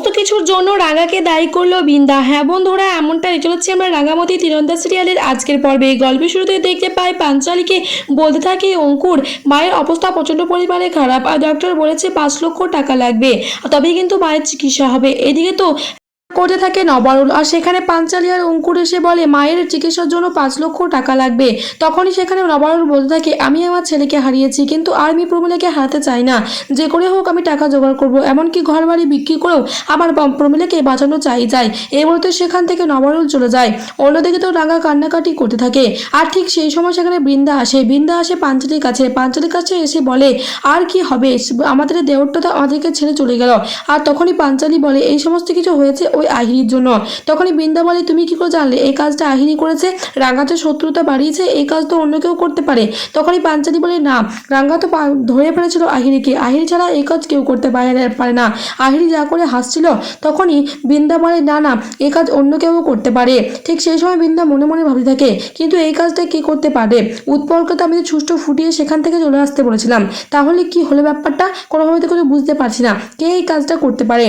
সমস্ত কিছুর জন্য রাগাকে দায়ী করল বিন্দা। হ্যাঁ বন্ধুরা এমনটাই চলেছে আমরা রাঙামতি তীরন্দা সিরিয়ালের আজকের পর্বে। এই গল্পের শুরুতে দেখতে পাই পাঞ্চালীকে বলতে থাকে, অঙ্কুর, মায়ের অবস্থা প্রচণ্ড পরিমাণে খারাপ। আর ডক্টর বলেছে, পাঁচ লক্ষ টাকা লাগবে, তবেই কিন্তু মায়ের চিকিৎসা হবে। এদিকে তো করতে থাকে নবারুল। আর সেখানে পাঞ্চালি আর অঙ্কুর এসে বলে, মায়ের চিকিৎসার জন্য পাঁচ লক্ষ টাকা লাগবে। তখনই সেখানে নবারুল বলতে থাকে, আমি আমার ছেলেকে হারিয়েছি, কিন্তু আর আমি প্রমিলাকে হারাতে চাই না। যে করে হোক আমি টাকা জোগাড় করব, এমনকি ঘর বাড়ি বিক্রি করেও আমার প্রমিলাকে বাঁচানো চাই যায় এই বলতে সেখান থেকে নবারুল চলে যায়। অন্যদিকে তো রাঙা কান্নাকাটি করতে থাকে। আর ঠিক সেই সময় সেখানে বৃন্দা আসে। বৃন্দা আসে পাঞ্চালির কাছে। পাঞ্চালির কাছে এসে বলে, আর কি হবে? আমাদের দেওরটা তো আমাদেরকে ছেড়ে চলে গেল। আর তখনই পাঞ্চালি বলে, এই সমস্ত কিছু হয়েছে, ওই আহিরির জন্য। তখনই বৃন্দা বলে তুমি কি করে জানলে? এই কাজটা আহিরি করেছে। রাঙ্গা তো শত্রুতা বাড়িয়েছে, এই কাজ তো অন্য কেউ করতে পারে। তখনই পাঞ্চালি বলে, না, রাঙ্গা তো ধরে ফেলেছিল আহিরিকে আহিরি ছাড়া এই কাজ কেউ করতে পারে পারে না। আহিরি যা করে হাসছিল, তখনই বৃন্দা বলে না না, এ কাজ অন্য কেউ করতে পারে। ঠিক সেই সময় বৃন্দা মনে মনে ভাবতে থাকে, কিন্তু এই কাজটা কে করতে পারে? উৎপলকে তো আমি সুষ্ঠু ফুটিয়ে সেখান থেকে চলে আসতে বলেছিলাম। তাহলে কি হলো ব্যাপারটা? কোনোভাবে তো কিছু বুঝতে পারছি না। কে এই কাজটা করতে পারে?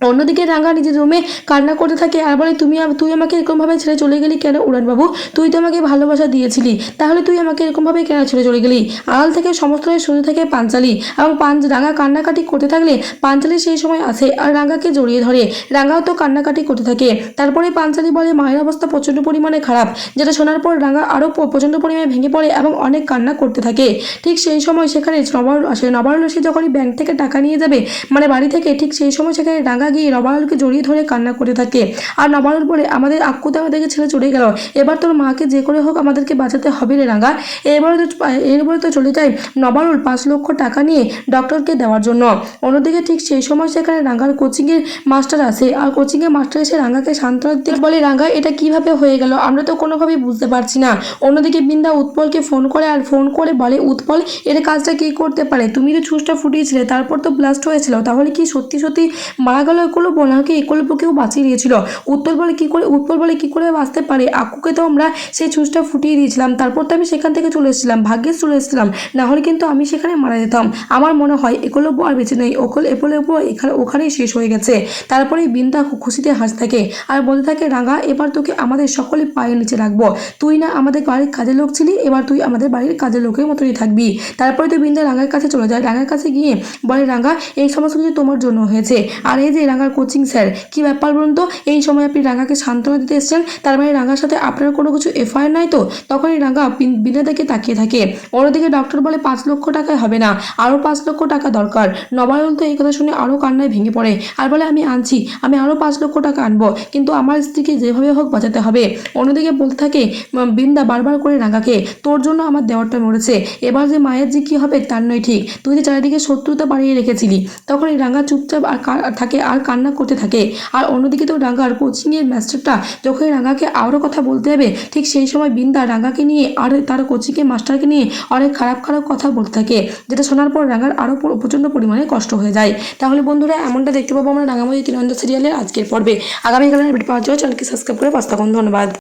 অন্যদিকে রাঙা নিজের রুমে কান্না করতে থাকে, আর বলে, তুমি তুই আমাকে এরকমভাবে ছেড়ে চলে গেলি কেন উড়ানবাবু? তুই তো আমাকে ভালোবাসা দিয়েছিলি। তাহলে তুই আমাকে এরকমভাবে কেন ছেড়ে চলে গেলি? আড়াল থেকে সমস্তটাই শুনে থাকে পাঞ্চালি। এবং পাঞ্চ রাঙা কান্নাকাটি করতে থাকলে পাঞ্চালি সেই সময় আসে আর রাঙাকে জড়িয়ে ধরে। রাঙাও তো কান্নাকাটি করতে থাকে। তারপরে পাঞ্চালি বলে, মায়ের অবস্থা প্রচণ্ড পরিমাণে খারাপ। যেটা শোনার পর রাঙা আরও প্রচণ্ড পরিমাণে ভেঙে পড়ে এবং অনেক কান্না করতে থাকে। ঠিক সেই সময় সেখানে নবারুল আসে। নবারুল এসে যখনই ব্যাংক থেকে টাকা নিয়ে যাবে মানে বাড়ি থেকে, ঠিক সেই সময় সেখানে রাঙা গিয়ে নবারুলকে জড়িয়ে ধরে কান্না করে থাকে। আর নবারুল বলে আমাদের আক্কুতে আমাদেরকে ছেড়ে চলে গেল। এবার তোর মাকে যে করে হোক আমাদেরকে বাঁচাতে হবে রে রাঙা। এবারে তো এরপরে তো চলে যায় নবারুল পাঁচ লক্ষ টাকা নিয়ে ডক্টরকে দেওয়ার জন্য। অন্যদিকে ঠিক সেই সময় সেখানে রাঙার কোচিংয়ের মাস্টার আসে। আর কোচিংয়ের মাস্টার এসে রাঙাকে সান্ত্বনা দিতে বলে, রাঙা, এটা কীভাবে হয়ে গেল? আমরা তো কোনোভাবেই বুঝতে পারছি না। অন্যদিকে বৃন্দা উৎপলকে ফোন করে আর ফোন করে বলে, উৎপল, এর কাজটা কি করতে পারে? তুমি তো ছুঁচটা ফুটিয়েছিলে, তারপর তো ব্লাস্ট হয়েছিল। তাহলে কি সত্যি সত্যি মারা গেল একলব্য নাকি একলব্যকেও বাঁচিয়ে দিয়েছিল। উত্তর বলে কি করে, উত্তর বলে কি করে বাঁচতে পারে? আকুকে তো আমরা সেই ছুঁচটা ফুটিয়ে দিয়েছিলাম। তারপর তো আমি সেখান থেকে চলে এসেছিলাম, ভাগ্যে চলে এসেছিলাম। না হলে কিন্তু আমি সেখানে মারা যেতাম। আমার মনে হয় একলব্য আর বেঁচে নেই। ওকল একলব্য এখানে, ওখানেই শেষ হয়ে গেছে। তারপরে বিন্দা খুশিতে হাসতে থাকে। আর বলতে থাকে, রাঙা, এবার তোকে আমাদের সকলে পায়ের নিচে রাখব। তুই না আমাদের বাড়ির কাজের লোক ছিলি, এবার তুই আমাদের বাড়ির কাজের লোকের মতনই থাকবি। তারপরে তো বিন্দা রাঙার কাছে চলে যায়। রাঙার কাছে গিয়ে বলে, রাঙা, এই সমস্ত কিছু তোমার জন্য হয়েছে। আর এই যে রাঙার কোচিং স্যার কি ব্যাপার বলুন তো? এই সময় আপনি রাঙাকে সান্ত্বনা দিতে এসেছেন, তার মানে রাঙার সাথে আপনার কোনো কিছু এফআইআর নাই তো? তখনই রাঙা বিন- দেখে তাকিয়ে থাকে। অন্যদিকে ডক্টর বলে পাঁচ লক্ষ টাকায় হবে না আরও পাঁচ লক্ষ টাকা দরকার। নবায়ন তো এই কথা শুনে আরও কান্নায় ভেঙে পড়ে। আর বলে, আমি আনছি, আমি আরও পাঁচ লক্ষ টাকা আনব, কিন্তু আমার স্ত্রীকে যেভাবে হোক বাঁচাতে হবে। অন্যদিকে বলতে থাকে বৃন্দা বারবার করে রাঙাকে, তোর জন্য আমার দেওয়ারটা মরেছে এবার যে মায়ের যে কী হবে তার নয় ঠিক। তুই যে চারিদিকে শত্রুতা বাড়িয়ে রেখেছিলি। তখন এই রাঙা চুপচাপ আর থাকে আর কান্না করতে থাকে। আর অন্যদিকে তো রাঙ্গার কোচিংয়ের মাস্টারটা যখন রাঙ্গাকে আরও কথা বলতে হবে ঠিক সেই সময় বিন্দা রাঙ্গাকে নিয়ে আর তার কোচিংয়ের মাস্টারকে নিয়ে অনেক খারাপ খারাপ কথা বলতে থাকে, যেটা শোনার পর রাঙ্গার আরও প্রচণ্ড পরিমাণে কষ্ট হয়ে যায়। তাহলে বন্ধুরা, এমনটা দেখতে পাবো আমরা রাঙামতি তিনন্দ সিরিয়ালের আজকের পর্বে। আগামীকালের ভিডিও পাওয়ার জন্য চ্যানেলকে সাবস্ক্রাইব করে পাঁচ ধন্যবাদ।